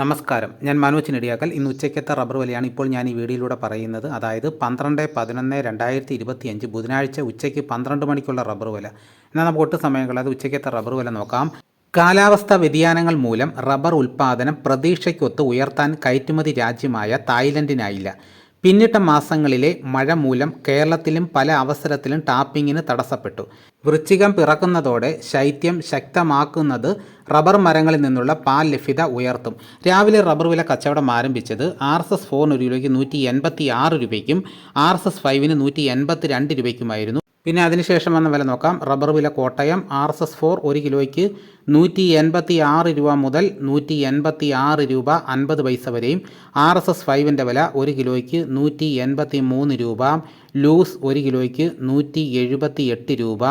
നമസ്കാരം. ഞാൻ മനോജ് നെടിയാക്കൽ. ഇന്ന് ഉച്ചയ്ക്കത്തെ റബ്ബർ വിലയാണ് ഇപ്പോൾ ഞാൻ ഈ വീഡിയോയിലൂടെ പറയുന്നത്. അതായത് പന്ത്രണ്ട് പതിനൊന്ന് രണ്ടായിരത്തി ഇരുപത്തി അഞ്ച് ബുധനാഴ്ച ഉച്ചയ്ക്ക് പന്ത്രണ്ട് മണിക്കുള്ള റബ്ബർ വില. എന്നാൽ നമുക്ക് ഒട്ടും സമയങ്ങൾ അത് ഉച്ചയ്ക്കത്തെ റബ്ബർ വില നോക്കാം. കാലാവസ്ഥാ വ്യതിയാനങ്ങൾ മൂലം റബ്ബർ ഉൽപ്പാദനം പ്രതീക്ഷയ്ക്കൊത്ത് ഉയർത്താൻ കയറ്റുമതി രാജ്യമായ തായ്ലൻഡിനായില്ല. പിന്നിട്ട മാസങ്ങളിലെ മഴ മൂലം കേരളത്തിലും പല അവസരത്തിലും ടാപ്പിങ്ങിന് തടസ്സപ്പെട്ടു. വൃശ്ചികം പിറക്കുന്നതോടെ ശൈത്യം ശക്തമാക്കുന്നത് റബ്ബർ മരങ്ങളിൽ നിന്നുള്ള പാൽ ലഭ്യത ഉയർത്തും. രാവിലെ റബ്ബർ വില കച്ചവടം ആരംഭിച്ചത് ആർ എസ് എസ് ഫോറിന് ഒരു രൂപയ്ക്ക് നൂറ്റി എൺപത്തി ആറ് രൂപയ്ക്കും ആർ എസ് എസ് ഫൈവിന് നൂറ്റി എൺപത്തി രണ്ട് രൂപയ്ക്കുമായിരുന്നു. പിന്നെ അതിനുശേഷം വന്ന വില നോക്കാം. റബ്ബർ വില Kottayam R S S four ഒരു കിലോയ്ക്ക് നൂറ്റി എൺപത്തി ആറ് രൂപ മുതൽ നൂറ്റി എൺപത്തി ആറ് രൂപ അൻപത് പൈസ വരെയും. ആർ എസ് എസ് ഫൈവിന്റെ വില ഒരു കിലോയ്ക്ക് നൂറ്റി എൺപത്തി മൂന്ന് രൂപ. ലൂസ് ഒരു കിലോയ്ക്ക് നൂറ്റി എഴുപത്തി എട്ട് രൂപ.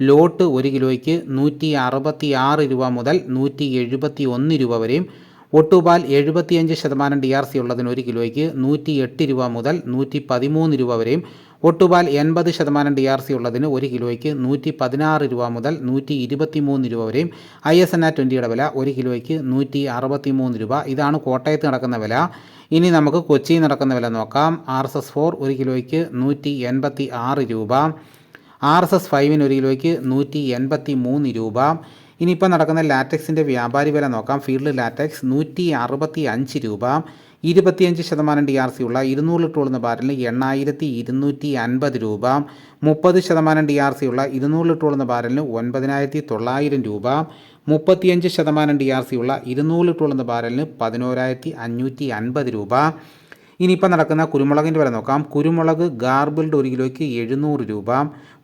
ലോട്ട് ഒരു കിലോയ്ക്ക് നൂറ്റി അറുപത്തി ആറ് രൂപ മുതൽ നൂറ്റി എഴുപത്തി ഒന്ന് രൂപ വരെയും. ഒട്ടുപാൽ എഴുപത്തിയഞ്ച് ശതമാനം ഡി ആർ സി ഉള്ളതിന് ഒരു കിലോയ്ക്ക് നൂറ്റി എട്ട് രൂപ മുതൽ നൂറ്റി പതിമൂന്ന് രൂപ വരെയും. ഒട്ടുപാൽ എൺപത് ശതമാനം ഡി ആർ സി ഉള്ളതിന് ഒരു കിലോയ്ക്ക് നൂറ്റി പതിനാറ് രൂപ മുതൽ നൂറ്റി ഇരുപത്തി മൂന്ന് രൂപ വരെയും ഐ എസ് എൻ ആ ട്വന്റിയുടെ വില ഒരു കിലോയ്ക്ക് നൂറ്റി അറുപത്തി മൂന്ന് രൂപ. ഇതാണ് കോട്ടയത്ത് നടക്കുന്ന വില. ഇനി നമുക്ക് കൊച്ചിയിൽ നടക്കുന്ന വില നോക്കാം. ആർ എസ് എസ് ഫോർ ഒരു കിലോയ്ക്ക് നൂറ്റി എൺപത്തി ആറ് രൂപ ആർ എസ് എസ് ഫൈവിന് ഒരു കിലോയ്ക്ക് നൂറ്റി എൺപത്തി മൂന്ന് രൂപ. ഇനിയിപ്പോൾ നടക്കുന്ന ലാറ്റക്സിന്റെ വ്യാപാരി വില നോക്കാം. ഫീൽഡ് ലാറ്റക്സ് നൂറ്റി അറുപത്തി അഞ്ച് രൂപ. ഇരുപത്തിയഞ്ച് ശതമാനം ഡി ആർ സി ഉള്ള ഇരുന്നൂറ് ലിറ്റർ ഉള്ള ബാരലിന് എണ്ണായിരത്തി ഇരുന്നൂറ്റി അൻപത് രൂപ മുപ്പത് ശതമാനം ഡി ആർ സി ഉള്ള ഇരുന്നൂറ് ലിറ്റർ ഉള്ള ബാരലിന് ഒൻപതിനായിരത്തി തൊള്ളായിരം രൂപ മുപ്പത്തിയഞ്ച് ശതമാനം ഡി ആർ സി ഉള്ള ഇരുന്നൂറ് ലിറ്റർ ഉള്ള ബാരലിന് പതിനോരായിരത്തി അഞ്ഞൂറ്റി അൻപത് രൂപ. ഇനിയിപ്പോൾ നടക്കുന്ന കുരുമുളകിന്റെ വില നോക്കാം. കുരുമുളക് ഗാർബിൾഡ് ഒരു കിലോയ്ക്ക് എഴുന്നൂറ് രൂപ.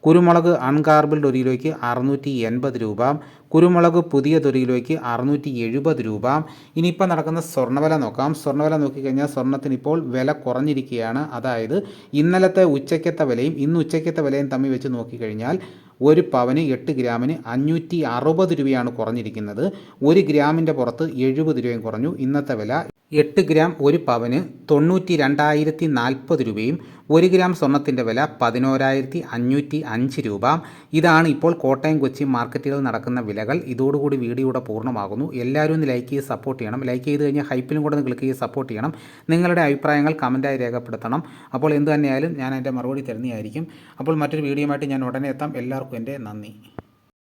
കുരുമുളക് അൺഗാർബിൾഡ് ഒരു കിലോയ്ക്ക് അറുന്നൂറ്റി എൺപത് രൂപ. കുരുമുളക് പുതിയത് ഒരു കിലോയ്ക്ക് അറുന്നൂറ്റി എഴുപത് രൂപ. ഇനിയിപ്പോൾ നടക്കുന്ന സ്വർണവില നോക്കാം. സ്വർണവില നോക്കിക്കഴിഞ്ഞാൽ സ്വർണത്തിന് ഇപ്പോൾ വില കുറഞ്ഞിരിക്കുകയാണ്. അതായത് ഇന്നലത്തെ ഉച്ചയ്ക്കത്തെ വിലയും ഇന്ന് ഉച്ചയ്ക്കത്തെ വിലയും തമ്മിൽ വെച്ച് നോക്കിക്കഴിഞ്ഞാൽ ഒരു പവന് എട്ട് ഗ്രാമിന് അഞ്ഞൂറ്റി അറുപത് രൂപയാണ് കുറഞ്ഞിരിക്കുന്നത്. ഒരു ഗ്രാമിന്റെ പുറത്ത് എഴുപത് രൂപയും കുറഞ്ഞു. ഇന്നത്തെ വില എട്ട് ഗ്രാം ഒരു പവന് തൊണ്ണൂറ്റി രണ്ടായിരത്തി നാൽപ്പത് രൂപയും ഒരു ഗ്രാം സ്വർണത്തിന്റെ വില പതിനോരായിരത്തി അഞ്ഞൂറ്റി അഞ്ച് രൂപ. ഇതാണ് ഇപ്പോൾ കോട്ടയം കൊച്ചി മാർക്കറ്റുകളിൽ നടക്കുന്ന വിലകൾ. ഇതോടുകൂടി വീഡിയോയുടെ പൂർണമാകുന്നു. എല്ലാവരും ഒന്ന് ലൈക്ക് ചെയ്ത് സപ്പോർട്ട് ചെയ്യണം. ലൈക്ക് ചെയ്ത് കഴിഞ്ഞാൽ ഹൈപ്പിലും കൂടെ ഒന്ന് ക്ലിക്ക് ചെയ്ത് സപ്പോർട്ട് ചെയ്യണം. നിങ്ങളുടെ അഭിപ്രായങ്ങൾ കമന്റായി രേഖപ്പെടുത്തണം. അപ്പോൾ എന്ത് തന്നെയായാലും ഞാൻ അതിന്റെ മറുപടി തരുന്നതായിരിക്കും. അപ്പോൾ മറ്റൊരു വീഡിയോ ആയിട്ട് ഞാൻ ഉടനെ എത്താം. എല്ലാവർക്കും എന്റെ നന്ദി.